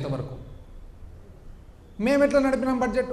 ఇంతవరకు. మేము ఎట్లా నడిపినాం బడ్జెట్?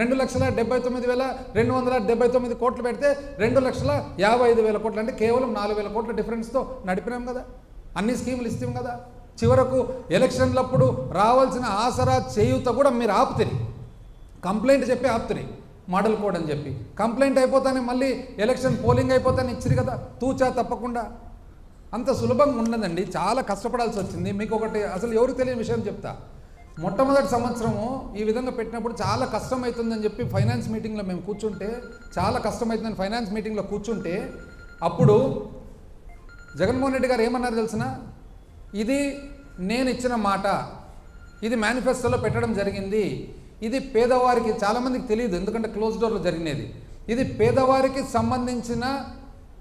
రెండు లక్షల డెబ్బై తొమ్మిది వేల రెండు వందల డెబ్బై తొమ్మిది కోట్లు పెడితే రెండు లక్షల యాభై ఐదు వేల కోట్లు అంటే కేవలం నాలుగు వేల కోట్ల డిఫరెన్స్తో నడిపినాం కదా. అన్ని స్కీములు ఇస్తాం కదా. చివరకు ఎలక్షన్లప్పుడు రావాల్సిన ఆసరా చేయూత కూడా మీరు ఆపుతుంది కంప్లైంట్ చెప్పి ఆపుతుంది మోడల్ కోడ్ అని చెప్పి. కంప్లైంట్ అయిపోతానే మళ్ళీ ఎలక్షన్ పోలింగ్ అయిపోతానే ఇచ్చిరు కదా. తూచా తప్పకుండా. అంత సులభంగా ఉండదండి. చాలా కష్టపడాల్సి వచ్చింది. మీకు ఒకటి అసలు ఎవరు తెలియని విషయం చెప్తా. మొట్టమొదటి సంవత్సరము ఈ విధంగా పెట్టినప్పుడు చాలా కష్టమవుతుందని చెప్పి ఫైనాన్స్ మీటింగ్లో మేము కూర్చుంటే చాలా కష్టమవుతుందని ఫైనాన్స్ మీటింగ్లో కూర్చుంటే అప్పుడు జగన్మోహన్ రెడ్డి గారు ఏమన్నారు తెలిసిన? ఇది నేను ఇచ్చిన మాట. ఇది మేనిఫెస్టోలో పెట్టడం జరిగింది. ఇది పేదవారికి చాలామందికి తెలియదు. ఎందుకంటే క్లోజ్ డోర్లో జరిగినది. ఇది పేదవారికి సంబంధించిన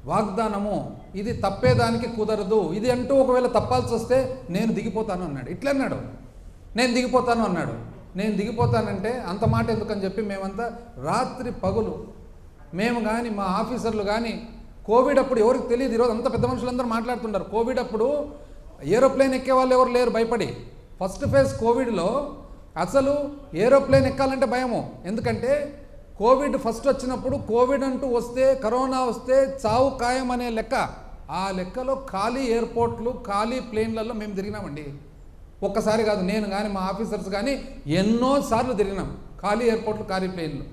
వాగ్దానము ఇది తప్పేదానికి కుదరదు ఇది అంటూ ఒకవేళ తప్పాల్సి వస్తే నేను దిగిపోతాను అన్నాడు. ఇట్లా అన్నాడు. నేను దిగిపోతాను అన్నాడు. నేను దిగిపోతానంటే అంత మాట ఎందుకని చెప్పి మేమంతా రాత్రి పగులు మేము కానీ మా ఆఫీసర్లు కానీ కోవిడ్ అప్పుడు ఎవరికి తెలియదు. ఈరోజు అంత పెద్ద మనుషులందరూ మాట్లాడుతుంటారు. కోవిడ్ అప్పుడు ఏరోప్లేన్ ఎక్కే వాళ్ళు ఎవరు లేరు భయపడి. ఫస్ట్ ఫేజ్ కోవిడ్లో అసలు ఏరోప్లేన్ ఎక్కాలంటే భయము. ఎందుకంటే కోవిడ్ ఫస్ట్ వచ్చినప్పుడు కోవిడ్ అంటూ వస్తే కరోనా వస్తే చావు ఖాయం అనే లెక్క. ఆ లెక్కలో ఖాళీ ఎయిర్పోర్ట్లు ఖాళీ ప్లేన్లలో మేము తిరిగినామండి. ఒక్కసారి కాదు నేను కానీ మా ఆఫీసర్స్ కానీ ఎన్నోసార్లు తిరిగినాం. ఖాళీ ఎయిర్పోర్ట్లు ఖాళీ ప్లేన్లు.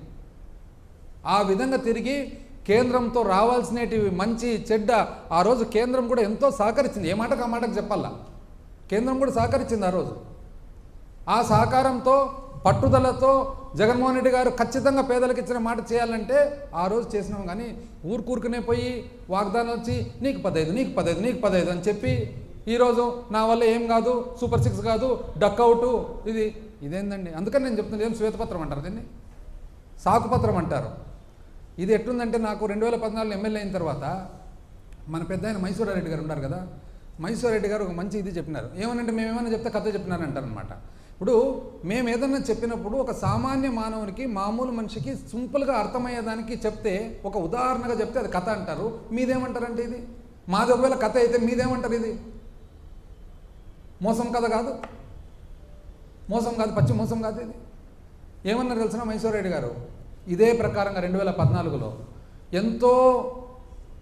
ఆ విధంగా తిరిగి కేంద్రంతో రావాల్సినటివి మంచి చెడ్డ ఆ రోజు కేంద్రం కూడా ఎంతో సహకరించింది ఏ మాటకు ఆ మాటకు చెప్పాలా? కేంద్రం కూడా సహకరించింది ఆ రోజు. ఆ సహకారంతో పట్టుదలతో జగన్మోహన్ రెడ్డి గారు ఖచ్చితంగా పేదలకు ఇచ్చిన మాట చేయాలంటే ఆ రోజు చేసినాం కానీ ఊరుకూరుకునే పోయి వాగ్దానం వచ్చి నీకు పదహైదు నీకు పదహైదు నీకు పదైదు అని చెప్పి ఈరోజు నా వల్ల ఏం కాదు సూపర్ సిక్స్ కాదు డక్అవుట్ ఇది ఇదేందండి? అందుకని నేను చెప్తున్నాను ఏం శ్వేతపత్రం అంటారు దీన్ని? సాకుపత్రం అంటారు. ఇది ఎట్టుందంటే నాకు రెండు వేల పద్నాలుగు ఎమ్మెల్యే అయిన తర్వాత మన పెద్ద ఆయన మైసూరారెడ్డి గారు ఉన్నారు కదా మైసూరారెడ్డి గారు ఒక మంచి ఇది చెప్పినారు. ఏమనంటే మేము ఏమైనా చెప్తే కథ చెప్పినారంటారనమాట ఇప్పుడు మేము ఏదన్నా చెప్పినప్పుడు ఒక సామాన్య మానవునికి మామూలు మనిషికి సింపుల్గా అర్థమయ్యేదానికి చెప్తే ఒక ఉదాహరణగా చెప్తే అది కథ అంటారు. మీదేమంటారంటే ఇది? మాది ఒకవేళ కథ అయితే మీదేమంటారు ఇది? మోసం కథ కాదు. మోసం కాదు పచ్చి మోసం కాదు ఇది. ఏమన్నారు తెలిసిన మైసూర్ రెడ్డి గారు? ఇదే ప్రకారంగా రెండు వేల పద్నాలుగులో ఎంతో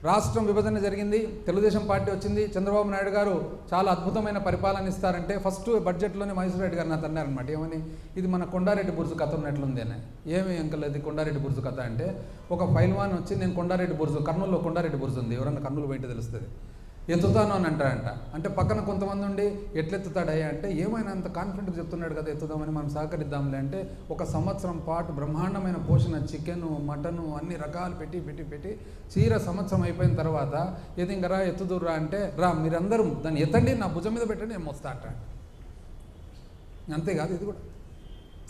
రాష్ట్రం విభజన జరిగింది తెలుగుదేశం పార్టీ వచ్చింది చంద్రబాబు నాయుడు గారు చాలా అద్భుతమైన పరిపాలన ఇస్తారంటే ఫస్ట్ బడ్జెట్లోనే మైసూరెడ్డి గారు నాకు అన్నారనమాట ఏమని? ఇది మన కొండారెడ్డి బుర్జు కథ ఉన్నట్లుంది అని. ఏమి అంకల్ అది కొండారెడ్డి బుర్జు కథ అంటే? ఒక ఫైల్వాన్ వచ్చి నేను కొండారెడ్డి బుర్జు కర్నూలులో కొండారెడ్డి బుర్జు ఉంది. ఎవరన్నా కర్నూలు బయట తెలుస్తుంది. ఎత్తుతాను అని అంటాడంట. అంటే పక్కన కొంతమంది ఉండి ఎట్లెత్తుతాడయ్యా అంటే ఏమైనా అంత కాన్ఫిడెంట్గా చెప్తున్నాడు కదా ఎత్తుదామని మనం సహకరిద్దాంలే అంటే ఒక సంవత్సరం పాటు బ్రహ్మాండమైన పోషణ చికెను మటను అన్ని రకాలు పెట్టి పెట్టి పెట్టి చీర సంవత్సరం అయిపోయిన తర్వాత ఏది ఇంకా రా ఎత్తుదురా అంటే రా మీరందరూ దాన్ని ఎత్తండి నా భుజం మీద పెట్టండి నేను మోస్తా అంట అంతేకాదు ఇది కూడా.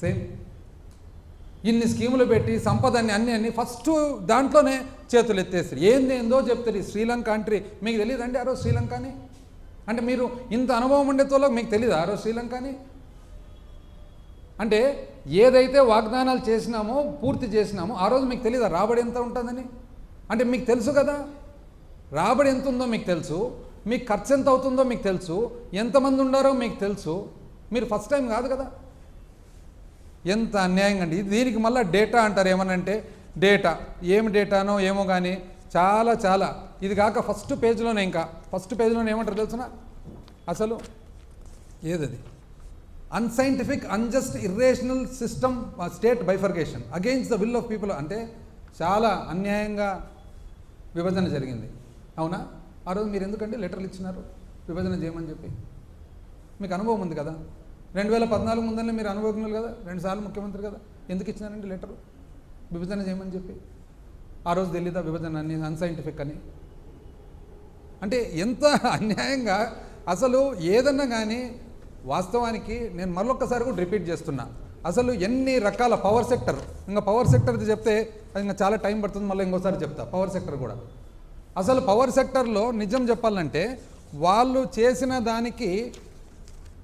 సేమ్ ఇన్ని స్కీములు పెట్టి సంపదని అన్ని అన్ని ఫస్ట్ దాంట్లోనే చేతులు ఎత్తేస్తారు ఏంది ఏందో చెప్తారు ఈ శ్రీలంక అంట్రీ మీకు తెలియదండి ఆరో రోజు శ్రీలంక అని అంటే మీరు ఇంత అనుభవం ఉండేతోలో మీకు తెలియదు ఆరో శ్రీలంక అని అంటే ఏదైతే వాగ్దానాలు చేసినామో పూర్తి చేసినామో ఆ రోజు మీకు తెలియదా రాబడి ఎంత ఉంటుందని? అంటే మీకు తెలుసు కదా? రాబడి ఎంత ఉందో మీకు తెలుసు. మీకు ఖర్చు ఎంత అవుతుందో మీకు తెలుసు. ఎంతమంది ఉండారో మీకు తెలుసు. మీరు ఫస్ట్ టైం కాదు కదా? ఎంత అన్యాయంగా అండి దీనికి మళ్ళీ డేటా అంటారు ఏమనంటే డేటా. ఏమి డేటానో ఏమో కానీ చాలా చాలా. ఇది కాక ఫస్ట్ పేజ్లోనే ఇంకా. ఫస్ట్ పేజ్లోనే ఏమంటారు తెలుసిన అసలు ఏదది? Unscientific unjust irrational system state bifurcation against the will of people అంటే చాలా అన్యాయంగా విభజన జరిగింది. అవునా? ఆ రోజు మీరు ఎందుకంటే లెటర్లు ఇచ్చినారు? విభజన చేయమని చెప్పి. మీకు అనుభవం ఉంది కదా? రెండు వేల పద్నాలుగు ముందరనే మీరు అనుభవజ్ఞులు కదా? రెండుసార్లు ముఖ్యమంత్రి కదా? ఎందుకు ఇచ్చినారండి లెటరు? విభజన చేయమని చెప్పి. ఆ రోజు తెలీదా విభజన అని అన్సైంటిఫిక్ అని? అంటే ఎంత అన్యాయంగా అసలు ఏదన్నా కానీ వాస్తవానికి నేను మరొకసారి కూడా రిపీట్ చేస్తున్నా. అసలు ఎన్ని రకాల పవర్ సెక్టర్ ఇంకా పవర్ సెక్టర్ది చెప్తే అది ఇంకా చాలా టైం పడుతుంది మళ్ళీ ఇంకోసారి చెప్తా పవర్ సెక్టర్ కూడా. అసలు పవర్ సెక్టర్లో నిజం చెప్పాలంటే వాళ్ళు చేసిన దానికి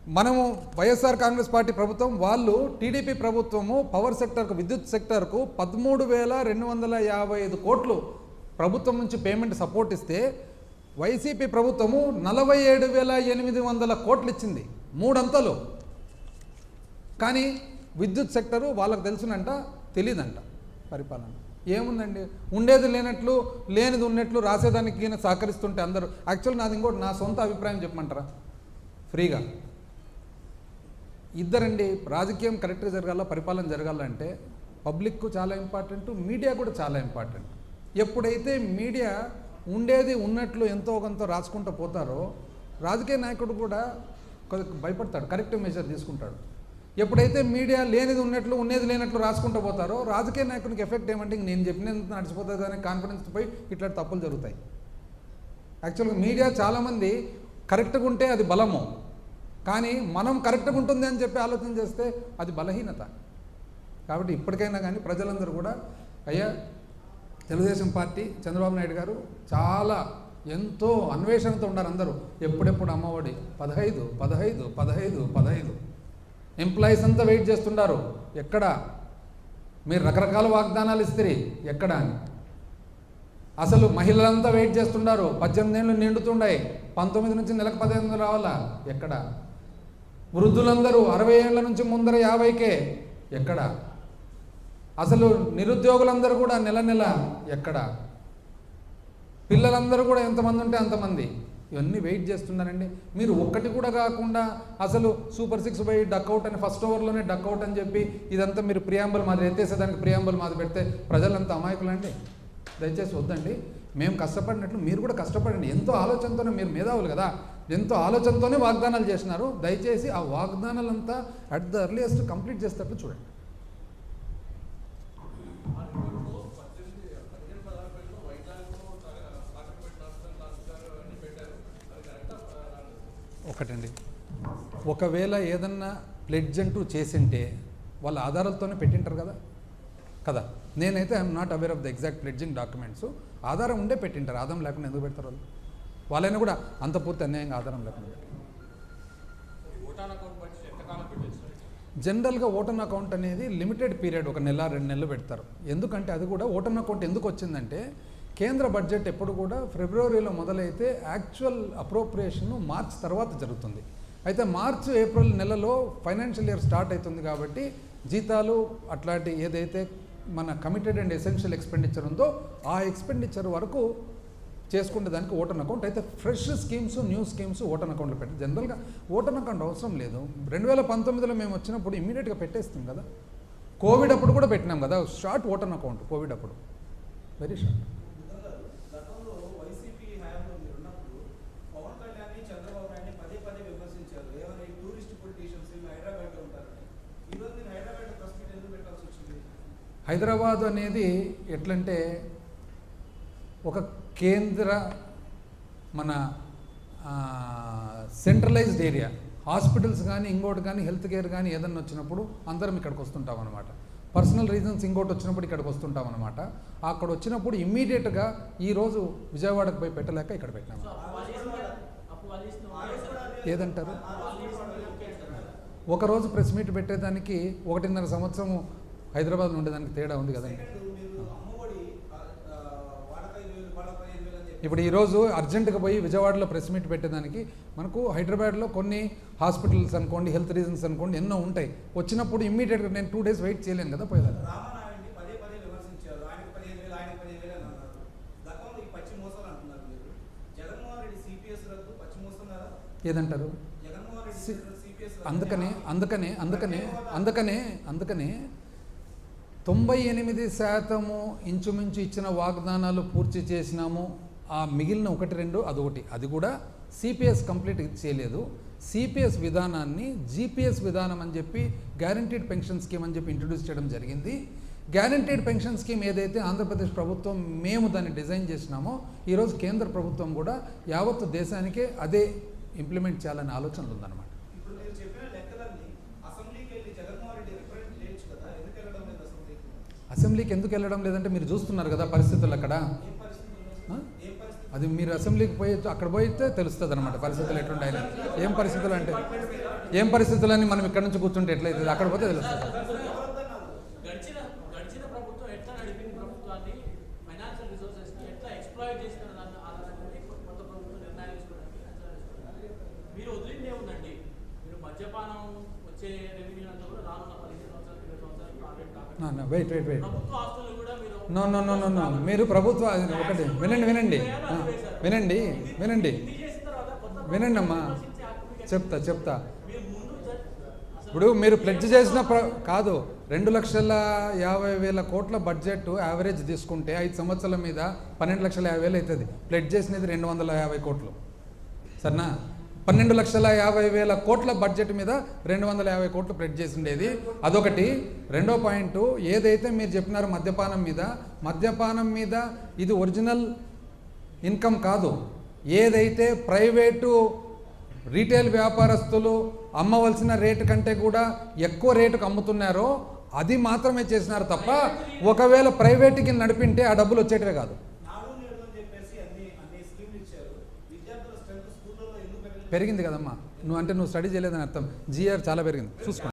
మనము వైఎస్ఆర్ కాంగ్రెస్ పార్టీ ప్రభుత్వం వాళ్ళు టీడీపీ ప్రభుత్వము పవర్ సెక్టర్కు విద్యుత్ సెక్టర్కు పదమూడు వేల రెండు వందల యాభై ఐదు కోట్లు ప్రభుత్వం నుంచి పేమెంట్ సపోర్ట్ ఇస్తే వైసీపీ ప్రభుత్వము నలభై ఏడు వేల ఎనిమిది వందల కోట్లు ఇచ్చింది. మూడంతలు. కానీ విద్యుత్ సెక్టరు వాళ్ళకు తెలుసునంట తెలియదంట పరిపాలన. ఏముందండి? ఉండేది లేనట్లు లేనిది ఉన్నట్లు రాసేదానికి సహకరిస్తుంటే అందరూ. యాక్చువల్ నాది ఇంకోటి నా సొంత అభిప్రాయం చెప్పమంటారా? ఫ్రీగా. ఇద్దరండి రాజకీయం కరెక్ట్గా జరగాల పరిపాలన జరగాలంటే పబ్లిక్కు చాలా ఇంపార్టెంట్ మీడియా కూడా చాలా ఇంపార్టెంట్ ఎప్పుడైతే మీడియా ఉండేది ఉన్నట్లు ఎంతో కొంత రాసుకుంటూ పోతారో రాజకీయ నాయకుడు కూడా కొద్దిగా భయపడతాడు కరెక్ట్ మెజర్ తీసుకుంటాడు. ఎప్పుడైతే మీడియా లేనిది ఉన్నట్లు ఉండేది లేనట్లు రాసుకుంటూ పోతారో రాజకీయ నాయకునికి ఎఫెక్ట్ ఏమంటే నేను చెప్పినంత నడిచిపోతుంది అనే కాన్ఫిడెన్స్ పోయి ఇట్లా తప్పులు జరుగుతాయి. యాక్చువల్గా మీడియా చాలామంది కరెక్ట్గా ఉంటే అది బలము. కానీ మనం కరెక్ట్గా ఉంటుంది అని చెప్పి ఆలోచన చేస్తే అది బలహీనత. కాబట్టి ఇప్పటికైనా కానీ ప్రజలందరూ కూడా అయ్యా తెలుగుదేశం పార్టీ చంద్రబాబు నాయుడు గారు చాలా ఎంతో అన్వేషణతో ఉన్నారు అందరూ. ఎప్పుడెప్పుడు అమ్మఒడి? పదహైదు పదహైదు పదహైదు పదహైదు. ఎంప్లాయీస్ అంతా వెయిట్ చేస్తుంటారు ఎక్కడ? మీరు రకరకాల వాగ్దానాలు ఇస్తే ఎక్కడ అని. అసలు మహిళలంతా వెయిట్ చేస్తున్నారు పద్దెనిమిది ఏళ్ళు నిండుతుండాయి. పంతొమ్మిది నుంచి నెలకు పదిహేను వందలు రావాలా? ఎక్కడ? వృద్ధులందరూ అరవై ఏళ్ళ నుంచి ముందర యాభైకే. ఎక్కడ? అసలు నిరుద్యోగులందరూ కూడా నెల నెల ఎక్కడ? పిల్లలందరూ కూడా ఎంతమంది ఉంటే అంతమంది. ఇవన్నీ వెయిట్ చేస్తున్నారండి. మీరు ఒక్కటి కూడా కాకుండా అసలు super six by duck out అని ఫస్ట్ ఓవర్లోనే డక్అవుట్ అని చెప్పి ఇదంతా మీరు ప్రియాంబల్ మాది ఎత్తేసేదానికి ప్రియాంబల్ మాది పెడితే ప్రజలంతా అమాయకులండి. దయచేసి వద్దండి. మేము కష్టపడినట్లు మీరు కూడా కష్టపడండి. ఎంతో ఆలోచనతోనే మీరు మేధావులు కదా. ఎంతో ఆలోచనతోనే వాగ్దానాలు చేసినారు. దయచేసి ఆ వాగ్దానాలంతా అట్ ద ఎర్లియస్ట్ కంప్లీట్ చేసేటట్టు చూడండి. ఒకటండి. ఒకవేళ ఏదన్నా ప్లెడ్జ్ అంటూ చేసింటే వాళ్ళ ఆధారాలతోనే పెట్టింటారు కదా? కదా? నేనైతే I'm not aware of the exact pledging documents ఆధారం ఉండే పెట్టింటారు. ఆధారం లేకుండా ఎందుకు పెడతారు వాళ్ళు? వాళ్ళైనా కూడా అంత పూర్తి అన్యాయంగా ఆధారం లేకుండా. జనరల్గా ఓటన్ అకౌంట్ అనేది లిమిటెడ్ పీరియడ్ ఒక నెల రెండు నెలలు పెడతారు. ఎందుకంటే అది కూడా ఓటన్ అకౌంట్ ఎందుకు వచ్చిందంటే కేంద్ర బడ్జెట్ ఎప్పుడు కూడా ఫిబ్రవరిలో మొదలైతే యాక్చువల్ అప్రోప్రియేషన్ మార్చ్ తర్వాత జరుగుతుంది. అయితే మార్చ్ ఏప్రిల్ నెలలో ఫైనాన్షియల్ ఇయర్ స్టార్ట్ అవుతుంది కాబట్టి జీతాలు అట్లాంటి ఏదైతే మన కమిటెడ్ అండ్ ఎసెన్షియల్ ఎక్స్పెండిచర్ ఉందో ఆ ఎక్స్పెండిచర్ వరకు చేసుకునే దానికి ఓటన్ అకౌంట్. అయితే fresh schemes new schemes vote on అకౌంట్లో పెట్టి జనరల్గా ఓటన్ అకౌంట్ అవసరం లేదు. రెండు వేల పంతొమ్మిదిలో మేము వచ్చినప్పుడు ఇమీడియట్గా పెట్టేస్తాం కదా. కోవిడ్ అప్పుడు కూడా పెట్టినాం కదా. Short vote on account Covid అప్పుడు. వెరీ షార్ట్ హైదరాబాద్ అనేది ఎట్లంటే ఒక కేంద్ర మన సెంట్రలైజ్డ్ ఏరియా హాస్పిటల్స్ కానీ ఇంకోటి కానీ హెల్త్ కేర్ కానీ ఏదన్నా వచ్చినప్పుడు అందరం ఇక్కడికి వస్తుంటాం అనమాట పర్సనల్ రీజన్స్ ఇంకోటి వచ్చినప్పుడు ఇక్కడికి వస్తుంటాం అనమాట అక్కడ వచ్చినప్పుడు ఇమ్మీడియట్గా ఈరోజు విజయవాడకు పోయి పెట్టలేక ఇక్కడ పెట్టినాము. ఏదంటారు. ఒకరోజు ప్రెస్ మీట్ పెట్టేదానికి ఒకటిన్నర సంవత్సరం హైదరాబాద్ ఉండేదానికి తేడా ఉంది కదండి సెకండ్ మీరు అమ్మఒడి ఆ, ఆ, వాళ్ళకి ఐదు వేలు వాళ్ళకి ఐదు వేలు అని చెప్పి ఇప్పుడు ఈరోజు అర్జెంటుగా పోయి విజయవాడలో ప్రెస్ మీట్ పెట్టేదానికి మనకు హైదరాబాద్లో కొన్ని హాస్పిటల్స్ అనుకోండి హెల్త్ రీజన్స్ అనుకోండి ఎన్నో ఉంటాయి. వచ్చినప్పుడు ఇమ్మీడియట్గా నేను టూ డేస్ వెయిట్ చేయలేను కదా పోయేదాన్ని కదా? ఏదంటారు? అందుకనే అందుకనే అందుకనే అందుకనే అందుకనే తొంభై ఎనిమిది శాతము ఇంచుమించు ఇచ్చిన వాగ్దానాలు పూర్తి చేసినాము. ఆ మిగిలిన ఒకటి రెండు అదొకటి. అది కూడా సిపిఎస్ కంప్లీట్ చేయలేదు. సిపిఎస్ విధానాన్ని జీపీఎస్ విధానం అని చెప్పి గ్యారంటీడ్ పెన్షన్ స్కీమ్ అని చెప్పి ఇంట్రడ్యూస్ చేయడం జరిగింది. గ్యారంటీడ్ పెన్షన్ స్కీమ్ ఏదైతే ఆంధ్రప్రదేశ్ ప్రభుత్వం మేము దాన్ని డిజైన్ చేసినామో ఈరోజు కేంద్ర ప్రభుత్వం కూడా యావత్తు దేశానికే అదే ఇంప్లిమెంట్ చేయాలనే ఆలోచన ఉందన్నమాట. అసెంబ్లీకి? ఎందుకు వెళ్ళడం లేదంటే మీరు చూస్తున్నారు కదా పరిస్థితులు అక్కడ ఏం పరిస్థితులు ఆ? ఏం పరిస్థితి అది మీరు అసెంబ్లీకి పోయి అక్కడ పోయితే తెలుస్తుంది అనమాట పరిస్థితులు ఎట్లుంటాయని ఏం పరిస్థితులు అంటే? ఏం పరిస్థితులు అని మనం ఇక్కడ నుంచి కూర్చుంటే ఎట్లయితుంది? అక్కడ పోతే తెలుస్తుంది. మద్యపానం వచ్చే రెవెన్యూ అంతా కూడా రాను wait wait wait no no no no no మీరు ప్రభుత్వ ఒకటి వినండి వినండి. ఆ, వినండి వినండి. వినండి అమ్మా చెప్తా చెప్తా. ఇప్పుడు మీరు ప్లెడ్జ్ చేసిన కాదు రెండు లక్షల యాభై వేల కోట్ల బడ్జెట్ యావరేజ్ తీసుకుంటే ఐదు సంవత్సరాల మీద పన్నెండు లక్షల యాభై వేలు అవుతుంది. ప్లెడ్జ్ చేసినది రెండు వందల యాభై కోట్లు. సరేనా? పన్నెండు లక్షల యాభై వేల కోట్ల బడ్జెట్ మీద రెండు వందల యాభై కోట్లు ప్లెడ్జ్ చేసిండేది అదొకటి. రెండో పాయింట్ ఏదైతే మీరు చెప్పినారో మద్యపానం మీద మద్యపానం మీద ఇది ఒరిజినల్ ఇన్కమ్ కాదు. ఏదైతే ప్రైవేటు రీటైల్ వ్యాపారస్తులు అమ్మవలసిన రేటు కంటే కూడా ఎక్కువ రేటుకు అమ్ముతున్నారో అది మాత్రమే చేసినారు తప్ప ఒకవేళ ప్రైవేట్కి నడిపింటే ఆ డబ్బులు వచ్చేటివే కాదు నాడు నేడు అని చెప్పేసి అన్ని అన్ని స్కీమ్లు ఇచ్చారు విద్యార్థుల స్ట్రెంత్ స్కూళ్ళలో ఎందుకు పెరగలేదు పెరిగింది కదమ్మా. నువ్వు అంటే నువ్వు స్టడీ చేయలేదని అర్థం. జిఆర్ చాలా పెరిగింది. చూసుకో.